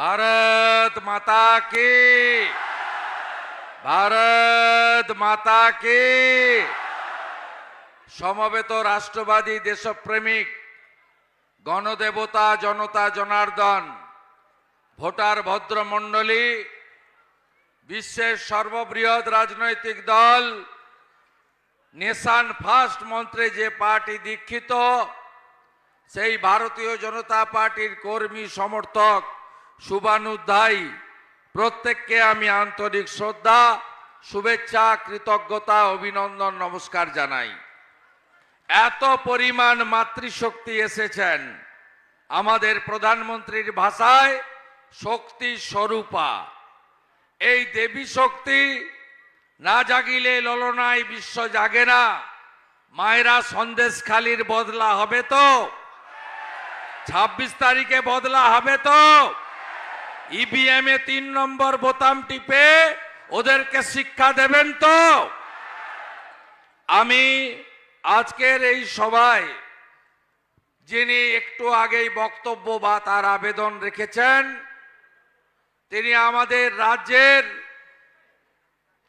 ভারত মাতা કી ভারত মাতা কে সমবেত রাষ্ট্রবাদী দেশপ্রেমিক, গণদেবতা, জনতা, জনার্দন, ভোটার ভদ্রমণ্ডলী বিশ্বের সর্ববৃহৎ রাজনৈতিক দল, নেশান ফার্স্ট মন্ত্রে যে পার্টি দীক্ষিত, সেই ভারতীয় জনতা পার্টির কর্মী সমর্থক শুভানুধ্যায়ী। প্রত্যেককে আমি আন্তরিক শ্রদ্ধা, শুভেচ্ছা, কৃতজ্ঞতা, অভিনন্দন, নমস্কার জানাই। এত পরিমাণ মাতৃশক্তি এসেছেন আমাদের প্রধানমন্ত্রীর ভাষায় শক্তি স্বরূপা। এই দেবী শক্তি না জাগিলে ললনায় বিশ্ব জাগে না, মায়েরা সন্দেশখালির বদলা হবে তো? ছাব্বিশ তারিখে বদলা হবে তো? ইভিএম এ তিন নম্বর বোতাম টিপে ওদেরকে শিক্ষা দেবেন তো। আমি আজকের এই সভায় যিনি একটু আগেই বক্তব্য বা তার আবেদন রেখেছেন, তিনি আমাদের রাজ্যের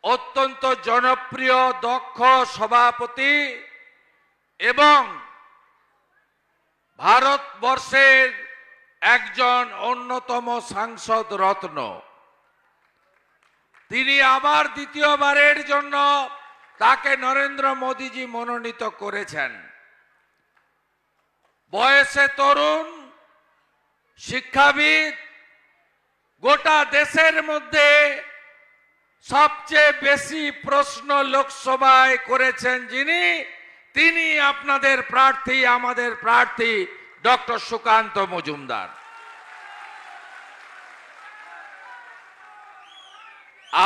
অত্যন্ত জনপ্রিয়, দক্ষ সভাপতি এবং ভারতবর্ষের একজন অন্যতম সাংসদ রত্ন। তিনি আবার দ্বিতীয়বারের জন্য তাকে নরেন্দ্র মোদীজি মনোনীত করেছেন। বয়সে তরুণ, শিক্ষাবিদ, গোটা দেশের মধ্যে সবচেয়ে বেশি প্রশ্ন লোকসভায় করেছেন যিনি, তিনি আপনাদের প্রার্থী, আমাদের প্রার্থী। ডক্টর সুকান্ত মজুমদার।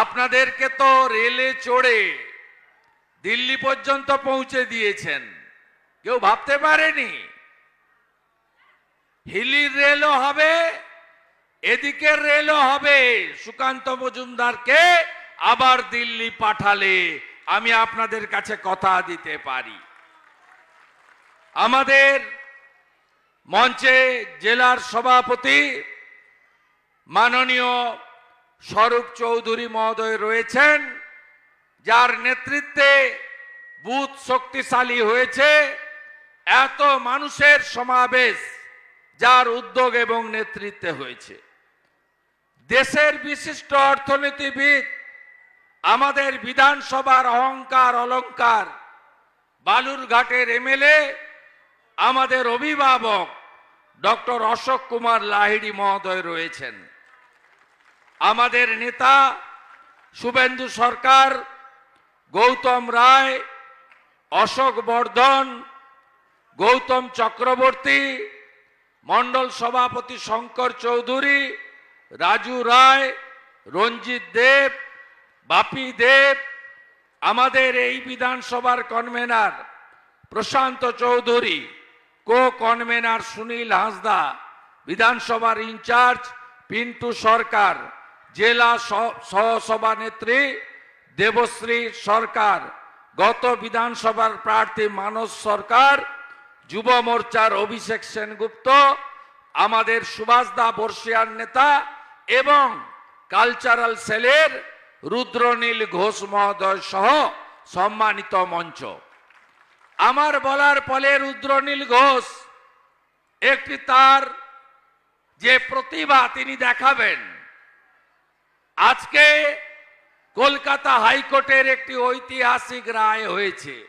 আপনাদেরকে তো রেলে চড়ে দিল্লি পর্যন্ত পৌঁছে দিয়েছেন। কেউ ভাবতে পারেনি? হিলির রেলও হবে, এদিকের রেলও হবে। সুকান্ত মজুমদারকে আবার দিল্লি পাঠালে আমি আপনাদের কাছে কথা দিতে পারি। আমাদের মঞ্চে জেলার সভাপতি মাননীয় স্বরূপ চৌধুরী মহোদয় রয়েছেন, যার নেতৃত্বে বুথ শক্তিশালী হয়েছে, এত মানুষের সমাবেশ যার উদ্যোগ এবং নেতৃত্বে হয়েছে। দেশের বিশিষ্ট অর্থনীতিবিদ, আমাদের বিধানসভার অহংকার অলংকার, বালুরঘাটের এমএলএ আমাদের অভিভাবক ডক্টর অশোক কুমার লাহিড়ি মহোদয় রয়েছেন। আমাদের নেতা শুভেন্দু সরকার, গৌতম রায়, অশোক বর্ধন, গৌতম চক্রবর্তী, মণ্ডল সভাপতি শঙ্কর চৌধুরী, রাজু রায়, রঞ্জিত দেব, বাপি দেব, আমাদের এই বিধানসভার convener Prashant Chowdhury. Co convener Sunil Hansda, বিধানসভার ইনচার্জ পিন্টু সরকার, জেলা সহ- সহসভানেত্রী দেবশ্রী সরকার, গত বিধানসভার প্রার্থী মানস সরকার, যুব মোর্চার অভিষেক সেনগুপ্ত, আমাদের সুভাষদা বর্ষিয়ার নেতা এবং কালচারাল সেলের রুদ্রনীল ঘোষ মহোদয় সহ সম্মানিত মঞ্চ। আমার বলার ফলে রুদ্রনীল ঘোষ একটি তার যে প্রতিভা তিনি দেখাবেন। আজকে কলকাতা হাইকোর্টের একটি ঐতিহাসিক রায় হয়েছে।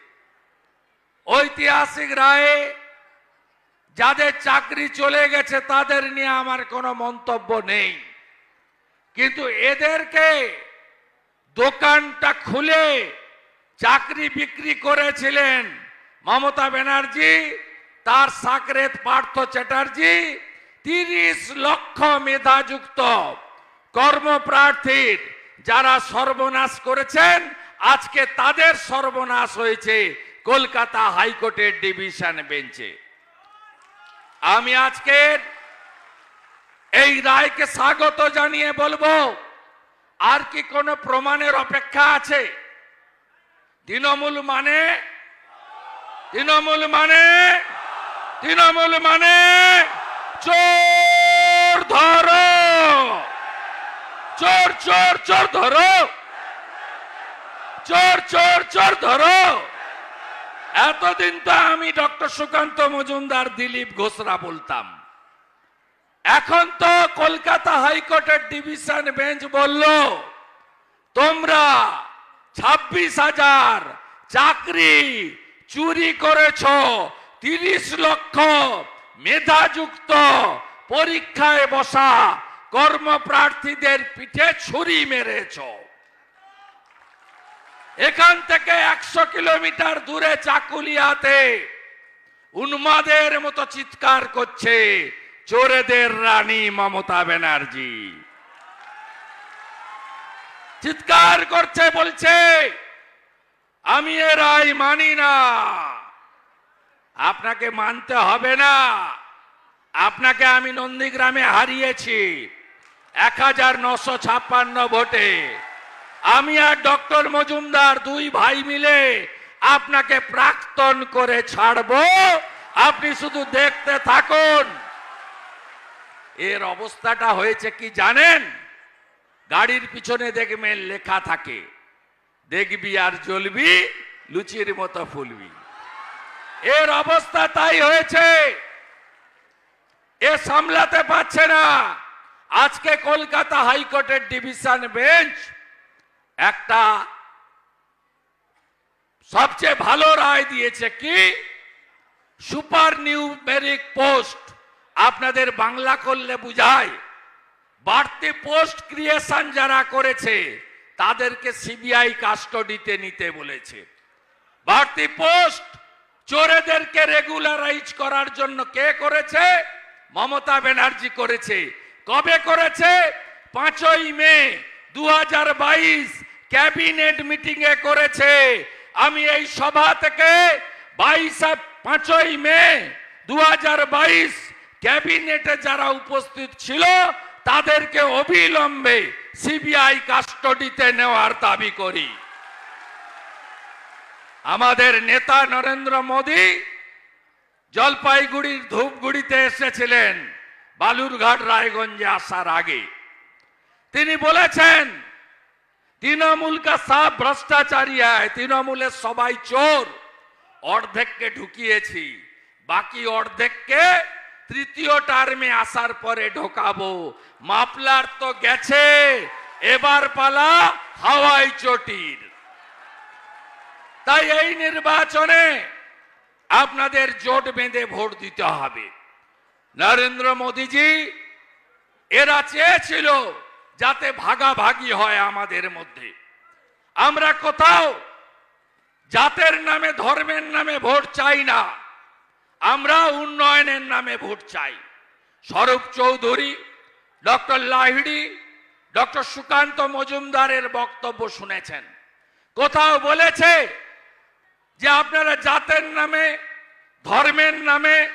ঐতিহাসিক রায়ে যাদের চাকরি চলে গেছে তাদের নিয়ে আমার কোনো মন্তব্য নেই। কিন্তু এদেরকে দোকানটা খুলে চাকরি বিক্রি করেছিলেন মমতা ব্যানার্জি, তার সাকরেত পার্থ চ্যাটার্জি, তিরিশ লক্ষ মেধাযুক্ত কর্মপ্রার্থীর যারা সর্বনাশ করেছেন, আজকে তাদের সর্বনাশ হয়েছে কলকাতা হাইকোর্টের ডিভিশন বেঞ্চে। আমি আজকের এই রায়কে স্বাগত জানিয়ে বলব, আর কি কোনো প্রমাণের অপেক্ষা আছে? তৃণমূল মানে তৃণমূল মানে? তৃণমূল মানে? চোর ধরো! চোর চোর চোর ধরো! চোর চোর চোর ধরো! এতদিন তো আমি ডক্টর সুকান্ত মজুমদার, দিলীপ ঘোষরা বলতাম। এখন তো কলকাতা হাইকোর্টের ডিভিশন বেঞ্চ বলল, তোমরা ছাব্বিশ হাজার চাকরি চুরি করেছ, তিরিশ লক্ষ মেধাযুক্ত, পরীক্ষায় বসা কর্মপ্রার্থীদের পিঠে ছুরি মেরেছ। এখান থেকে একশো কিলোমিটার দূরে চাকুলিয়াতে উন্মাদের মতো চিৎকার করছে চোরেদের রানী মমতা ব্যানার্জি। চিৎকার করছে, বলছে আমি এ রায় মানি না। আপনাকে মানতে হবে না। আপনাকে আমি নন্দীগ্রামে হারিয়েছি। এক হাজার নশো ছাপ্পান্ন ভোটে। আমি আর ডক্টর মজুমদার দুই ভাই মিলে আপনাকে প্রাক্তন করে ছাড়বো। আপনি শুধু দেখতে থাকুন। এর অবস্থাটা হয়েছে কি জানেন? গাড়ির পিছনে দেখবেন লেখা থাকে। দেখবি আর জ্বলবি, লুচির মতো ফুলবি। এর অবস্থা তাই হয়েছে। এ সামলাতে পারছে না। আজকে কলকাতা হাইকোর্টের ডিভিশন বেঞ্চ একটা সবচেয়ে ভালো রায় দিয়েছে কি? সুপার নিউমেরিক পোস্ট আপনাদের বাংলা করলে বুঝায়। বাড়তি পোস্ট ক্রিয়েশন যারা করেছে তাদেরকে সিবিআই কাস্টডিতে নিতে বলেছে। বাড়তি পোস্ট চোরেদেরকে রেগুলারাইজ করার জন্য কে করেছে? মমতা ব্যানার্জি করেছে। কবে করেছে? পাঁচই মে দু হাজার বাইশ ক্যাবিনেট মিটিং এ করেছে। আমি এই সভা থেকে বাইশ পাঁচই মে দু হাজার বাইশ ক্যাবিনেটে যারা উপস্থিত ছিল তাদেরকে অবিলম্বে সিবিআই কাস্টডিতে নেওয়ার দাবি করি। আমাদের নেতা নরেন্দ্র মোদী জলপাইগুড়ির ধূপগুড়িতে এসেছিলেন বালুরঘাট রায়গঞ্জে আসার আগে। তিনি বলেছেন, তৃণমূল কা সব ভ্রষ্টাচারী হয় তৃণমূলের সবাই চোর, অর্ধেককে ঢুকিয়েছি, বাকি অর্ধেককে তৃতীয় টার্মে আসার পরে ঢোকাবো। মাপলার তো গেছে, এবার পালা হাওয়াই চটির। তাই এই নির্বাচনে আপনাদের জোট বেঁধে ভোট দিতে হবে। নরেন্দ্র মোদীজি, এরা চেয়েছিল যাতে ভাগাভাগি হয় আমাদের মধ্যে। আমরা কোথাও জাতের নামে, ধর্মের নামে ভোট চাই না। আমরা উন্নয়নের নামে ভোট চাই। স্বরূপ চৌধুরী, ডক্টর লাহিড়ি, ডক্টর সুকান্ত মজুমদারের বক্তব্য শুনেছেন। কোথাও বলেছে যে আপনারা জাতের নামে, ধর্মের নামে,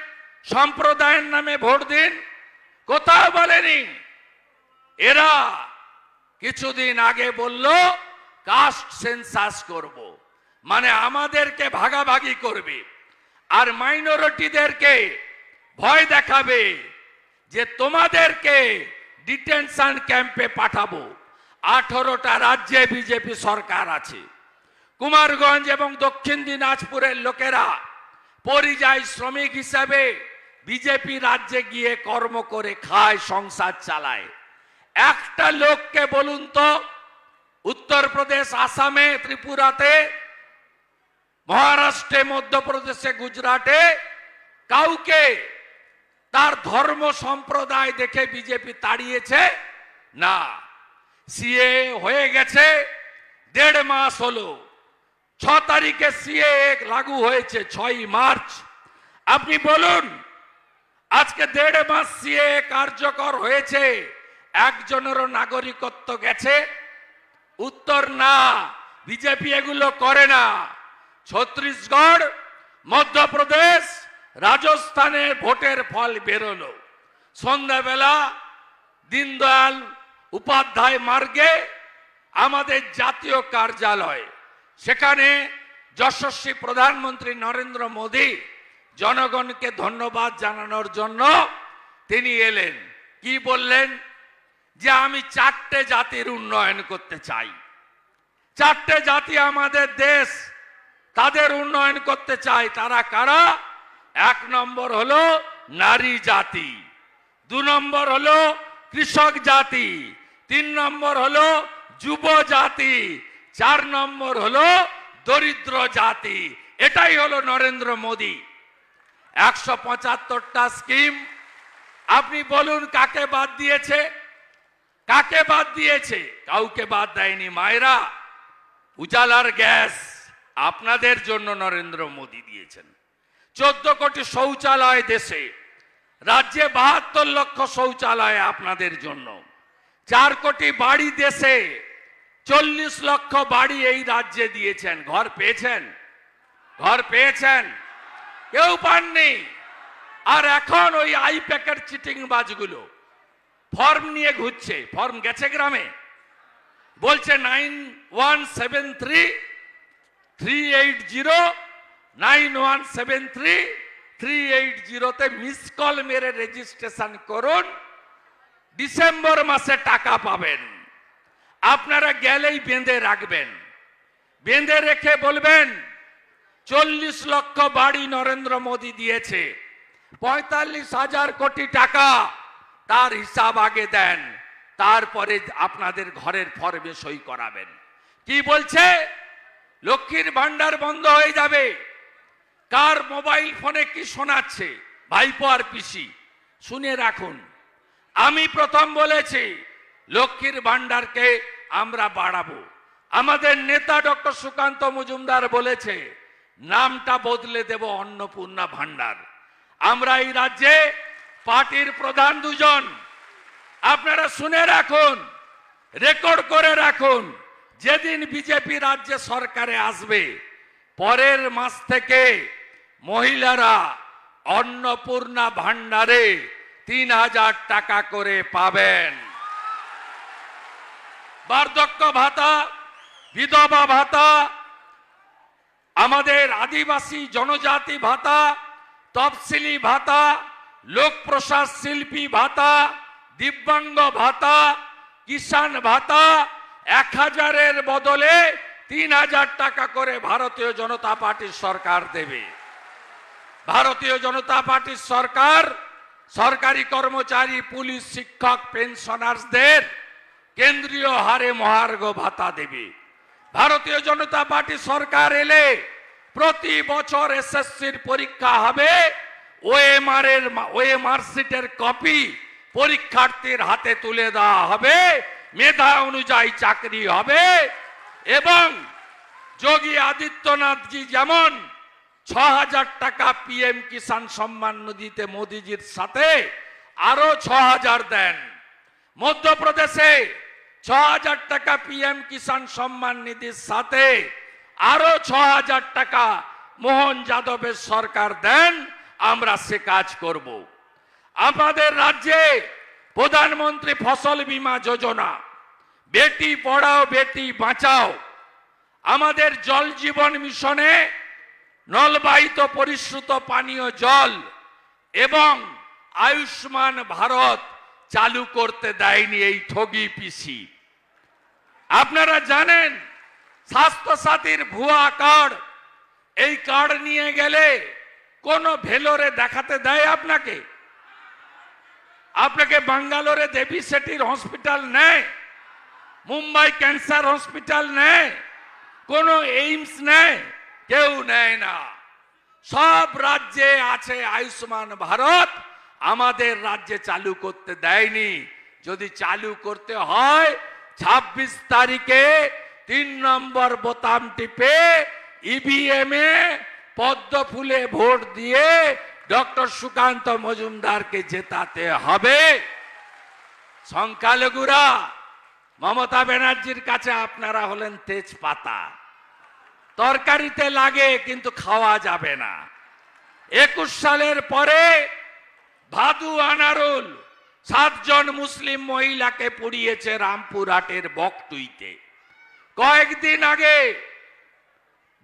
সম্প্রদায়ের নামে ভোট দিন? কোথাও বলেনি। এরা কিছুদিন আগে বলল, কাস্ট সেন্সাস করব। মানে আমাদেরকে ভাগাভাগি করবে। আর মাইনরিটিদেরকে ভয় দেখাবে যে তোমাদেরকে ডিটেনশন ক্যাম্পে পাঠাবো। আঠারোটা রাজ্যে বিজেপি সরকার আছে। কুমারগঞ্জ এবং দক্ষিণ দিনাজপুরের লোকেরা পরিযায়ী শ্রমিক হিসাবে বিজেপি রাজ্যে গিয়ে কর্ম করে খায়, সংসার চালায়। একটা লোককে বলুন তো, উত্তরপ্রদেশ, আসামে, ত্রিপুরাতে মহারাষ্ট্রে, মধ্যপ্রদেশে, গুজরাটে কাউকে তার ধর্ম সম্প্রদায় দেখে বিজেপি তাড়িয়েছে? না। সিএ হয়ে গেছে, দেড় মাস হলো। ছ তারিখে সিএ লাগু হয়েছে, ছয় মার্চ। আপনি বলুন, আজকে দেড় মাস সিএ কার্যকর হয়েছে, একজনেরও নাগরিকত্ব গেছে? উত্তর না, বিজেপি এগুলো করে না। ছত্তিশগড় মধ্যপ্রদেশ, রাজস্থানে ভোটের ফল বেরোলো। সন্ধ্যাবেলা দীনদয়াল উপাধ্যায় মার্গে আমাদের জাতীয় কার্যালয়, সেখানে যশস্বী প্রধানমন্ত্রী নরেন্দ্র মোদী জনগণকে ধন্যবাদ জানানোর জন্য তিনি এলেন। কি বললেন? যে আমি চারটে জাতির উন্নয়ন করতে চাই। চারটে জাতি আমাদের দেশ তাদের উন্নয়ন করতে চায় তারা কারা? এক নম্বর হলো নারী জাতি, দু নম্বর হলো কৃষক জাতি, তিন নম্বর হলো যুব জাতি, চার নম্বর হলো দরিদ্র জাতি। এটাই হলো নরেন্দ্র মোদী। একশো পঁচাত্তরটা স্কিম, আপনি বলুন কাকে বাদ দিয়েছে? কাকে বাদ দিয়েছে? কাউকে বাদ দেয়নি মায়েরা। উজালার গ্যাস। আপনাদের জন্য নরেন্দ্র মোদী দিয়েছেন। চোদ্দ কোটি শৌচালয় দেশে, রাজ্যে বাহাত্তর লক্ষ শৌচালয় আপনাদের জন্য। চার কোটি বাড়ি দেশে, চল্লিশ লক্ষ বাড়ি এই রাজ্যে দিয়েছেন। ঘর পেয়েছেন? ঘর পেয়েছেন? কেউ পাননি? আর এখন ওই আই প্যাকেট চিটিং বাজগুলো ফর্ম নিয়ে ঘুরছে। ফর্ম গেছে গ্রামে? বলছে nine one seven three three eight zero nine one seven three three eight জিরোতে মিস কল মেরে রেজিস্ট্রেশন করুন। ডিসেম্বর মাসে টাকা পাবেন। আপনারা গেলেই বেঁধে রাখবেন। বেঁধে রেখে বলবেন, চল্লিশ লক্ষ বাড়ি নরেন্দ্র মোদী দিয়েছে। পঁয়তাল্লিশ হাজার কোটি টাকা তার হিসাব আগে দেন, তারপরে আপনাদের ঘরের ফর্মে সই করাবেন। কি বলছে? লক্ষ্মীর ভান্ডার বন্ধ হয়ে যাবে। কার মোবাইল ফোনে কি শোনাচ্ছে? ভাইপো আর পিসি, শুনে রাখুন। আমি প্রথম বলেছি, লক্ষ্মীর ভান্ডারকে আমরা বাড়াবো। আমাদের নেতা ডক্টর সুকান্ত মজুমদার বলেছে, নামটা বদলে দেব অন্নপূর্ণা ভান্ডার আমরা এই রাজ্যে পার্টির প্রধান দুজন। আপনারা শুনে রাখুন, রেকর্ড করে রাখুন। যেদিন বিজেপি রাজ্যে সরকারে আসবে, পরের মাস থেকে মহিলারা অন্নপূর্ণা ভান্ডারে তিন হাজার টাকা করে পাবেন। বার্ধক্য ভাতা, বিধবা ভাতা, আমাদের আদিবাসী জনজাতি ভাতা, তফসিলি ভাতা লোক প্রসাদ শিল্পী ভাতা, দিব্যাঙ্গ ভাতা, কিষাণ ভাতা এক হাজারের বদলে তিন হাজার টাকা করে ভারতীয় জনতা পার্টির সরকার দেবে। ভারতীয় জনতা পার্টির সরকার, সরকারি কর্মচারী, পুলিশ, শিক্ষক, পেনশনার্সদের কেন্দ্রীয় হারে মহার্ঘ ভাতা দেবে। ভারতীয় জনতা পার্টি সরকার এলে প্রতি বছর এসএসসির পরীক্ষা হবে ওএমআর এর ওএমআর সিটের কপি পরীক্ষার্থীর হাতে তুলে দেওয়া হবে। মেধা অনুযায়ী চাকরি হবে এবং যোগী আদিত্যনাথজি যেমন ছ হাজার টাকা পিএম কিষাণ সম্মান নিধিতে মোদিজির সাথে আরও ছ হাজার দেন। মধ্যপ্রদেশে ছ হাজার টাকা পিএম কিষাণ সম্মান নিধির সাথে আরও ছ হাজার টাকা মোহন যাদবের সরকার দেন, আমরা সে কাজ করব। আমাদের রাজ্যে প্রধানমন্ত্রী ফসল বীমা যোজনা। বেটি পড়াও, বেটি বাঁচাও। আমাদের জল জীবন মিশনে নলবাহিত পরিশ্রুত পানীয় জল এবং আয়ুষ্মান ভারত চালু করতে দেয়নি এই ঠগি পিসি। আপনারা জানেন স্বাস্থ্য সাথীর ভুয়া কার্ড, এই কার্ড নিয়ে গেলে কোন ভেলোরে দেখাতে দেয় আপনাকে? আপনাকে বাঙ্গালোরে দেবী সেটির হসপিটাল নেয় মুম্বাই ক্যান্সার হসপিটাল নেয় কোন এইমস নেয় কেউ নেয় না। সব রাজ্যে আছে আয়ুষ্মান ভারত, আমাদের রাজ্যে চালু করতে দেয়নি। যদি চালু করতে হয়, ছাব্বিশ তারিখে তিন নম্বর বোতাম টিপে ইভিএম এ পদ্ম ফুলে ভোট দিয়ে ডক্টর সুকান্ত মজুমদারকে জেতাতে হবে। সংখ্যালঘুরা, মমতা ব্যানার্জির কাছে আপনারা হলেন তেজপাতা। তরকারিতে লাগে, কিন্তু খাওয়া যাবে না। একুশ সালের পরে ভাদু আনারুল সাতজন মুসলিম মহিলাকে পুড়িয়েছে রামপুরহাটের বকটুইতে। কয়েকদিন আগে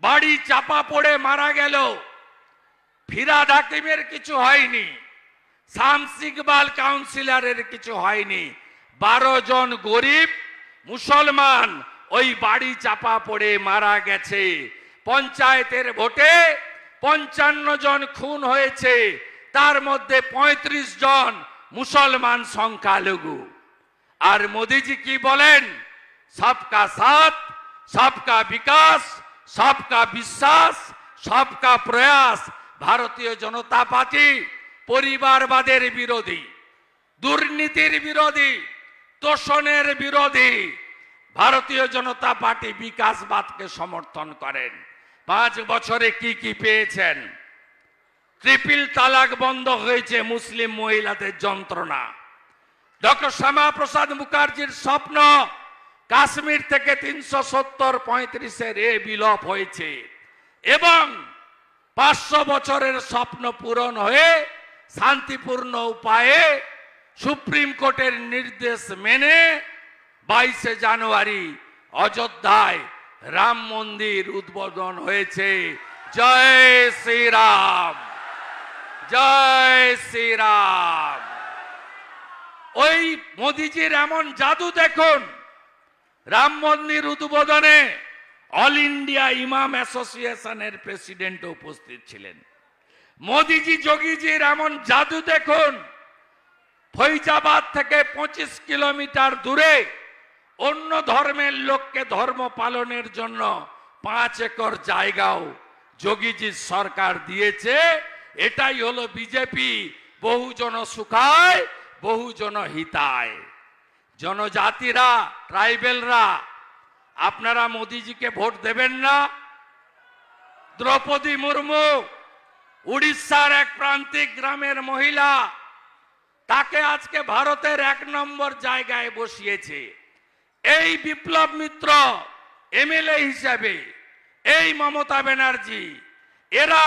বাড়ি চাপা পড়ে মারা গেল ফিরাদ হাকিমের কিছু হয়নি শামস ইকবাল কাউন্সিলরের কিছু হয়নি। বারো জন গরিব মুসলমান ওই বাড়ি চাপা পড়ে মারা গেছে। পঞ্চায়েতের ভোটে পঞ্চান্ন জন খুন হয়েছে, তার মধ্যে ৩৫ জন মুসলমান সংখ্যালঘু। আর মোদিজি কি বলেন? সবকা সাথ, সবকা বিকাশ, সবকা বিশ্বাস, সবকা প্রয়াস ভারতীয় জনতা পার্টি পরিবারবাদের বিরোধী, দুর্নীতির বিরোধী, তোষণের বিরোধী। ভারতীয় জনতা পার্টি বিকাশবাদকে সমর্থন করেন। পাঁচ বছরে কি কি পেয়েছেন? ট্রিপল তালাক বন্ধ হয়েছে মুসলিম মহিলাদের যন্ত্রণা। ডক্টর শ্যামাপ্রসাদ মুখার্জির স্বপ্ন, কাশ্মীর থেকে তিনশো সত্তর পঁয়ত্রিশের এ বিলোপ হয়েছে। এবং পাঁচশো বছরের স্বপ্ন পূরণ হয়ে, শান্তিপূর্ণ উপায়ে সুপ্রিম কোর্টের নির্দেশ মেনে বাইশে জানুয়ারি অযোধ্যায় রাম মন্দির উদ্বোধন হয়েছে। জয় শ্রীরাম জয় শ্রীরাম। ওই মোদিজির এমন জাদু দেখুন, রাম মন্দির উদ্বোধনে অল ইন্ডিয়া ইমাম অ্যাসোসিয়েশনের প্রেসিডেন্ট উপস্থিত ছিলেন। মোদিজি যোগীজির এমন জাদু দেখুন। ফৈজাবাদ থেকে পঁচিশ কিলোমিটার দূরে অন্য ধর্মের লোককে ধর্ম পালনের জন্য পাঁচ একর জায়গাও যোগীজির সরকার দিয়েছে। এটাই হলো বিজেপি। বহুজন সুখায়, বহুজন হিতায়। জনজাতিরা ট্রাইবেলরা আপনারা মোদিজিকে ভোট দেবেন না। দ্রৌপদী মুর্মু, উড়িষ্যার এক প্রান্তিক গ্রামের মহিলা, তাকে আজকে ভারতের এক নম্বর জায়গায় বসিয়েছে। এই বিপ্লব মিত্র, এমএলএ হিসাবে, এই মমতা ব্যানার্জি, এরা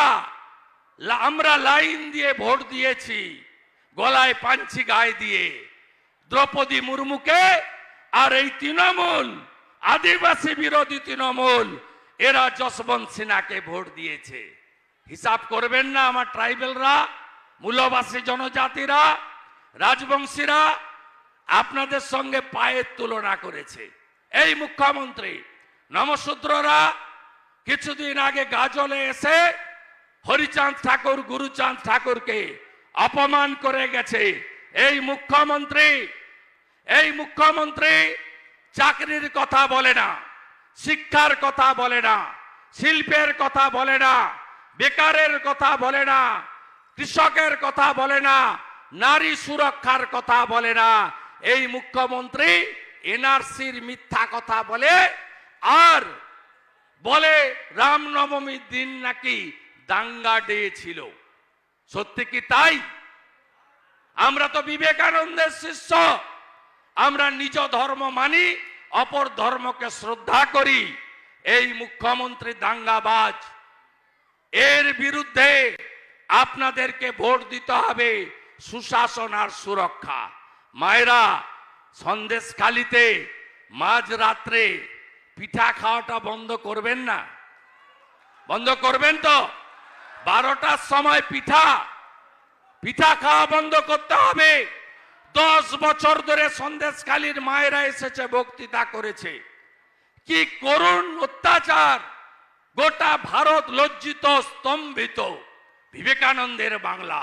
আমরা লাইন দিয়ে ভোট দিয়েছি, গলায় পাঞ্চি গায়ে দিয়ে। দ্রৌপদী মুর্মুকে আর এই তৃণমূল আদিবাসী বিরোধী তৃণমূল, এরা যশবন্ত সিনহাকে ভোট দিয়েছে। হিসাব করবেন না আমার ট্রাইবেলরা, মূলবাসী জনজাতিরা, রাজবংশীরা, আপনাদের সঙ্গে পায়ের তুলনা করেছে। এই মুখ্যমন্ত্রী নমশূদ্ররা কিছুদিন আগে গাজলে এসে হরিচাঁদ ঠাকুর, গুরুচাঁদ ঠাকুরকে অপমান করে গেছে। এই মুখ্যমন্ত্রী এই মুখ্যমন্ত্রী চাকরির কথা বলে না, শিক্ষার কথা বলে না, শিল্পের কথা বলে না, বেকারের কথা বলে না, কৃষকের কথা বলে না, নারী সুরক্ষার কথা বলে না। এই মুখ্যমন্ত্রী এনআরসির মিথ্যা কথা বলে আর বলে রামনবমীর দিন নাকি দাঙ্গা ডে ছিল। সত্যি কি তাই? আমরা তো বিবেকানন্দের শিষ্য। আমরা নিজ ধর্ম মানি, অপর ধর্মকে শ্রদ্ধা করি। এই মুখ্যমন্ত্রী দাঙ্গাবাজ, এর বিরুদ্ধে আপনাদেরকে ভোট দিতে হবে সুশাসন আর সুরক্ষা। মায়েরা, সন্দেশখালিতে মাঝ রাত্রে পিঠা খাওয়াটা বন্ধ করবেন না? বন্ধ করবেন তো? বারোটার সময় পিঠা পিঠা খাওয়া বন্ধ করতে হবে। দশ বছর ধরে সন্দেশখালীর মায়েরা এসেছে, বক্তৃতা করেছে। কি করুণ অত্যাচার! গোটা ভারত লজ্জিত, স্তম্ভিত। বিবেকানন্দের বাংলা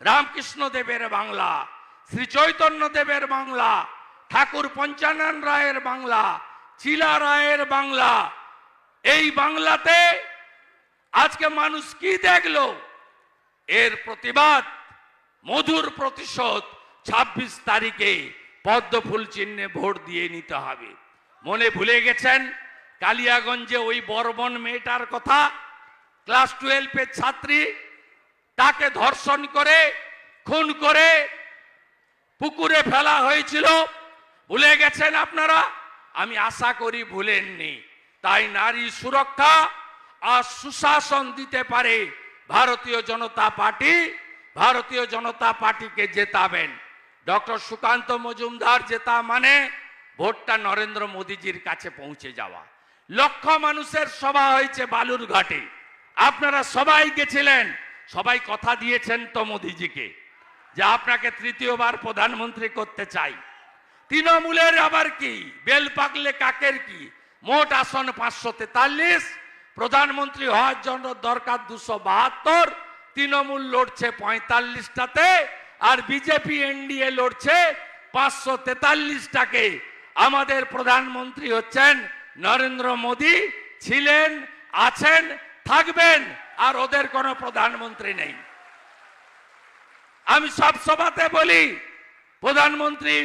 রামকৃষ্ণ দেবের বাংলা, শ্রী চৈতন্য দেবের বাংলা, ঠাকুর পঞ্চানন রায়ের বাংলা, চিলা রায়ের বাংলা। এই বাংলাতে আজকে মানুষ কি দেখল? এর প্রতিবাদ, মধুর প্রতিশোধ ছাব্বিশ তারিখে পদ্মফুল চিহ্নে ভোট দিয়ে নিতে হবে। মনে ভুলে গেছেন? কালিয়াগঞ্জে ওই বর্বন মেয়েটার কথা? ক্লাস টুয়েলভের ছাত্রী তাকে ধর্ষণ করে, খুন করে, পুকুরে ফেলা হয়েছিল। ভুলে গেছেন আপনারা? আমি আশা করি ভুলেননি। তাই নারী সুরক্ষা আর সুশাসন দিতে পারে ভারতীয় জনতা পার্টি। ভারতীয় জনতা পার্টিকে জেতাবেন। ডক্টর সুকান্ত মজুমদার জেতা মানে ভোটটা নরেন্দ্র মোদীজির কাছে পৌঁছে যাওয়া। লক্ষ মানুষের সভা হয়েছে বালুরঘাটে। আপনারা সবাই গেছিলেন, সবাই কথা দিয়েছেন তো মোদীজিকে, যে আপনাকে তৃতীয়বার প্রধানমন্ত্রী করতে চাই। তৃণমূলের আবার কি? বেল পাকলে কাকের কি? মোট আসন পাঁচশো তেতাল্লিশ, প্রধানমন্ত্রী হওয়ার জন্য দরকার দুশো বাহাত্তর, তৃণমূল লড়ছে পঁয়তাল্লিশটাতে আর বিজেপি এনডিএ লড়ছে পাঁচশো তেতাল্লিশটাকে। আমাদের প্রধানমন্ত্রী হচ্ছেন নরেন্দ্র মোদী, ছিলেন, আছেন, থাকবেন, আর ওদের কোনো প্রধানমন্ত্রী নেই। আমি সব সভাতে বলি, প্রধানমন্ত্রী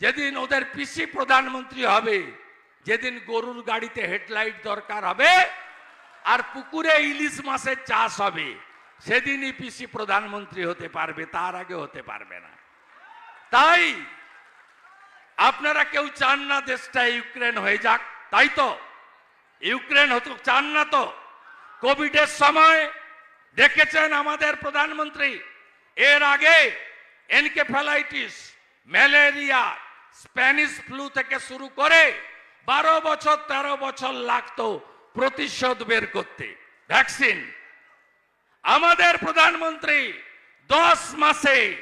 যেদিন ওদের পিসি প্রধানমন্ত্রী হবে, যেদিন গরুর গাড়িতে হেডলাইট দরকার হবে, আর পুকুরে ইলিশ মাছের চাষ হবে। সেদিনই পিসি প্রধানমন্ত্রী হতে পারবে, তার আগে হতে পারবে না। তাই আপনারা কেউ চান না দেশটা ইউক্রেন হয়ে যাক, তাই তো? ইউক্রেন হতে চান না তো? কোভিডের সময় দেখেছেন আমাদের প্রধানমন্ত্রী, এর আগে এনকেফ্যালাইটিস, ম্যালেরিয়া, স্প্যানিশ ফ্লু থেকে শুরু করে বারো বছর, তেরো বছর লাগতো প্রতিশোধ বের করতে। ভ্যাকসিন। আমাদের প্রধানমন্ত্রী দশ মাসে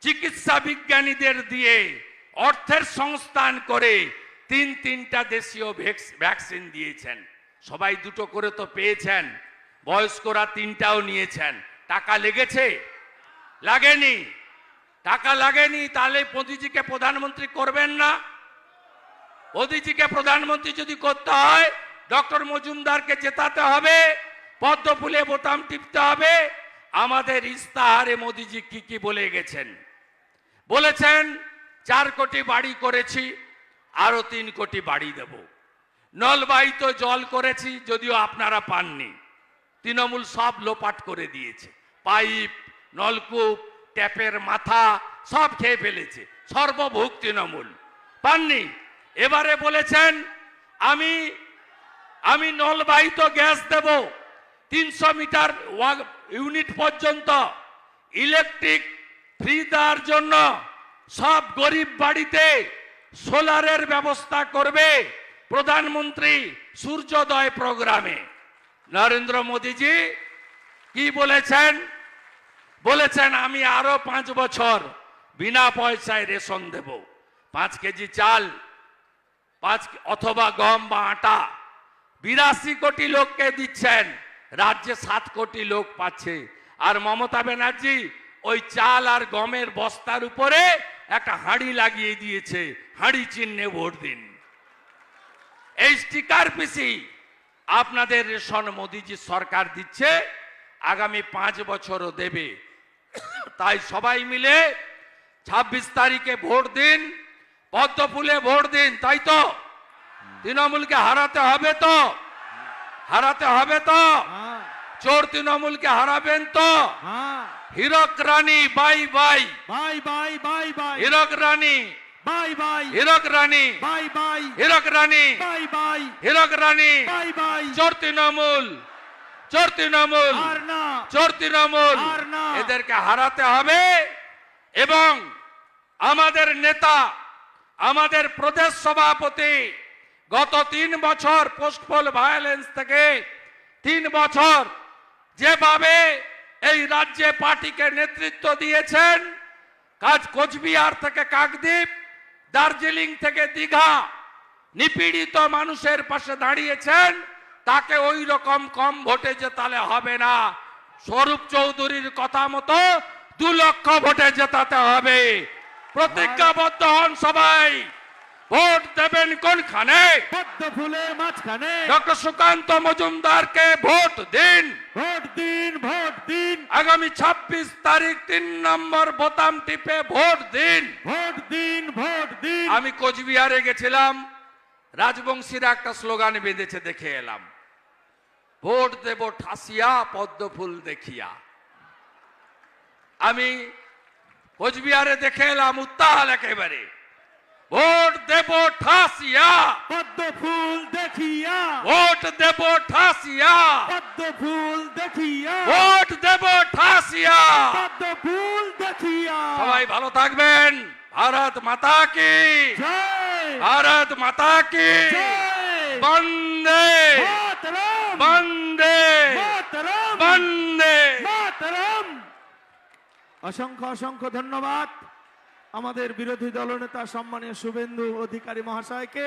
চিকিৎসা বিজ্ঞানীদের দিয়ে অর্থের সংস্থান করে তিন তিনটা দেশীয় ভ্যাকস- ভ্যাকসিন দিয়েছেন। সবাই দুটো করে তো পেয়েছেন। বয়স্করা তিনটাও নিয়েছেন। টাকা লেগেছে? লাগেনি। টাকা লাগেনি, তাহলে মোদিজিকে প্রধানমন্ত্রী করবেন না? মোদিজিকে প্রধানমন্ত্রী যদি করতে হয়, ডক্টর মজুমদারকে জেতাতে হবে। পদ্ম ফুলে বোতাম টিপতে হবে। আমাদের ইস্তাহারে মোদিজি কি কি বলে গেছেন? বলেছেন, চার কোটি বাড়ি করেছি, আরও তিন কোটি বাড়ি দেব। নলবাহিত জল করেছি, যদিও আপনারা পাননি। তৃণমূল সব লোপাট করে দিয়েছে। পাইপ, নলকূপ, ট্যাপের মাথা, সব খেয়ে ফেলেছে। সর্বভোগ তৃণমূল। পাননি? এবারে বলেছেন, আমি আমি নলবাহিত গ্যাস দেব। তিনশো মিটার ইউনিট পর্যন্ত ইলেকট্রিক ফ্রি দেওয়ার জন্য সব গরিব বাড়িতে সোলারের ব্যবস্থা করবে প্রধানমন্ত্রী সূর্যোদয় প্রোগ্রামে। নরেন্দ্র মোদীজি কি বলেছেন? বলেছেন, আমি আরও পাঁচ বছর বিনা পয়সায় রেশন দেব। পাঁচ কেজি চাল, পাঁচ অথবা গম বা আটা বিরাশি কোটি লোককে দিচ্ছেন। রাজ্যে সাত কোটি লোক পাচ্ছে। আর মমতা ব্যানার্জি ওই চাল আর গমের বস্তার উপরে একটা হাঁড়ি লাগিয়ে দিয়েছে। হাঁড়ি চিহ্নে ভোট দিন। এই স্টিকার পিসি আপনাদের রেশন মোদিজি সরকার দিচ্ছে, আগামী পাঁচ বছরও দেবে। তাই সবাই মিলে ছাব্বিশ তারিখে ভোট দিন পদ্ম ফুলে ভোট দিন, তাই তো? তৃণমূলকে হারাতে হবে তো? হারাতে হবে তো। হ্যাঁ। চোর তৃণমূলকে হারাবেন তো। হ্যাঁ। Hirak Rani bye bye. Bye bye bye bye. Hirak Rani. Bye bye. Hirak Rani. Bye bye. Hirak Rani. Bye bye. Hirak Rani. Bye bye. চোর তৃণমূল। চোর তৃণমূল। চোর তৃণমূল। এদেরকে হারাতে হবে এবং আমাদের নেতা আমাদের প্রদেশ সভাপতি গত তিন বছর পোস্টপোল ভায়োলেন্স থেকে তিন বছর যেভাবে এই রাজ্যে পার্টিকে নেতৃত্ব দিয়েছেন, কাজ কোচবিহার থেকে কাকদ্বীপ, দার্জিলিং থেকে দীঘা, নিপীড়িত মানুষের পাশে দাঁড়িয়েছেন, তাকে ওই রকম কম ভোটে জেতালে হবে না। স্বরূপ চৌধুরীর কথা মতো দু লক্ষ ভোটে জেতাতে হবে। প্রতিজ্ঞাবদ্ধ হন সবাই। ভোট দেবেন কোনখানে? ফুলের মাঝখানে। ডক্টর সুকান্ত মজুমদারকে ভোট দিন। ভোট দিন ভোট দিন। আগামী ছাব্বিশ তারিখ তিন নম্বর বোতাম টিপে ভোট দিন। ভোট দিন ভোট দিন। আমি কোচবিহারে গেছিলাম। রাজবংশীরা একটা স্লোগান বেঁধেছে দেখে এলাম। ভোট দেব ঠাসিয়া পদ্ম ফুল দেখিয়া। আমি কোচবিহারে দেখে এলাম উত্তাল একেবারে। ভোট দেব ঠাসিয়া। পদ্ম ফুল দেখিয়া। ভোট দেব ঠাসিয়া। পদ্ম ফুল দেখিয়া। ভোট দেব ঠাসিয়া। পদ্ম ফুল দেখিয়া। সবাই ভালো থাকবেন। ভারত মাতা কি। জয়। ভারত মাতা কি। জয়। বন্দে। মাতরম। বন্দে। মাতরম। বন্দে। মাতরম। অসংখ্য অসংখ্য ধন্যবাদ। আমাদের বিরোধী দলনেতা সম্মানীয় শুভেন্দু অধিকারী মহাশয়কে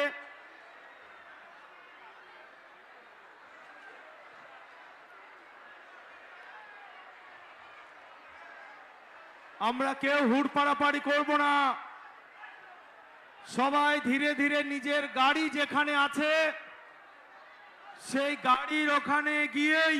আমরা কেউ হুড় পাড়াপাড়ি করব না। সবাই ধীরে ধীরে নিজের গাড়ি যেখানে আছে, সেই গাড়ির ওখানে গিয়েই